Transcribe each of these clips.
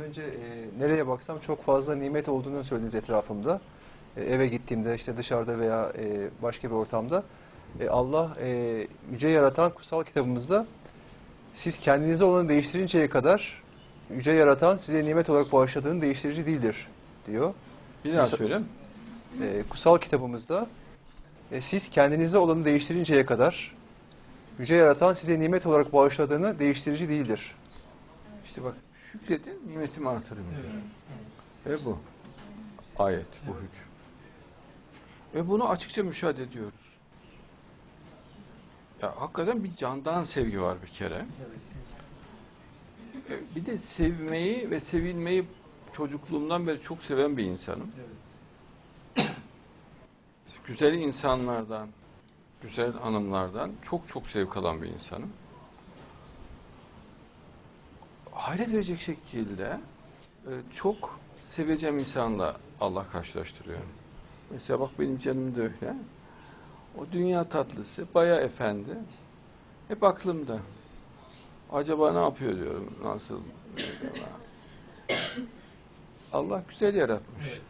önce e, nereye baksam çok fazla nimet olduğunu söylediniz etrafımda. E, eve gittiğimde işte dışarıda veya e, başka bir ortamda. E, Allah e, yüce yaratan kutsal kitabımızda siz kendinize olanı değiştirinceye kadar yüce yaratan size nimet olarak bağışladığını değiştirici değildir diyor. Bir daha söyle. E, kutsal kitabımızda e, siz kendinize olanı değiştirinceye kadar yüce yaratan size nimet olarak bağışladığını değiştirici değildir. İşte bak şükredin nimetimi artırın diyor. Ve bu. Ayet, bu hüküm. Ve bunu açıkça müşahede ediyoruz. Ya hakikaten bir candan sevgi var bir kere. E, Bir de sevmeyi ve sevilmeyi çocukluğumdan beri çok seven bir insanım. Güzel insanlardan, güzel hanımlardan çok çok zevk alan bir insanım. Hayret verecek şekilde e, çok seveceğim insanla Allah karşılaştırıyor. Mesela bak benim canım da öyle. O dünya tatlısı, baya efendi. Hep aklımda. Acaba ne yapıyor diyorum. Nasıl? Allah güzel yaratmış.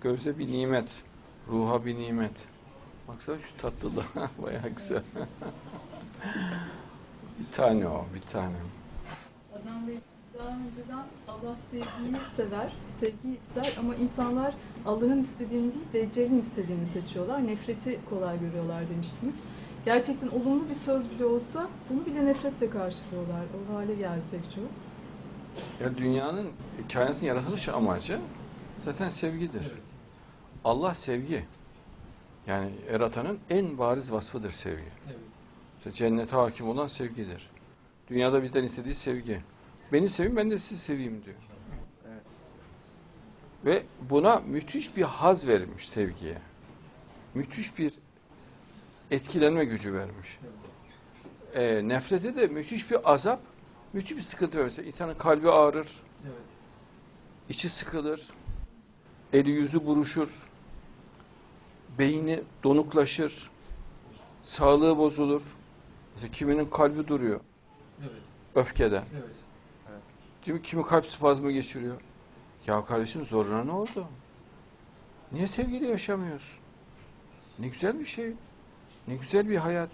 Göze bir nimet, ruha bir nimet. Baksana şu tatlılığa baya güzel. bir tane o, bir tane. Adnan Bey daha önceden Allah sevgiyi sever, sevgiyi ister ama insanlar Allah'ın istediğini değil, Deccal'in istediğini seçiyorlar. Nefreti kolay görüyorlar demiştiniz. Gerçekten olumlu bir söz bile olsa bunu bile nefretle karşılıyorlar. O hale geldi pek çok. Ya dünyanın, kainatın yaratılış amacı zaten sevgidir. Allah sevgi. Yani yaratanın en bariz vasfıdır sevgi. İşte cennete hakim olan sevgidir. Dünyada bizden istediği sevgi. Beni sevin ben de sizi seveyim diyor. Evet. Ve buna müthiş bir haz vermiş sevgiye. Müthiş bir etkilenme gücü vermiş. Ee, nefrete de müthiş bir azap, müthiş bir sıkıntı vermiş. İnsanın kalbi ağrır, içi sıkılır, eli yüzü buruşur, beyni donuklaşır, sağlığı bozulur. Mesela kiminin kalbi duruyor öfkeden. Değil mi? Kimi kalp spazmı geçiriyor. Ya kardeşim zoruna ne oldu? Niye sevgili yaşamıyorsun? Ne güzel bir şey. Ne güzel bir hayat.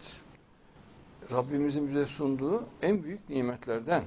Rabbimizin bize sunduğu en büyük nimetlerden.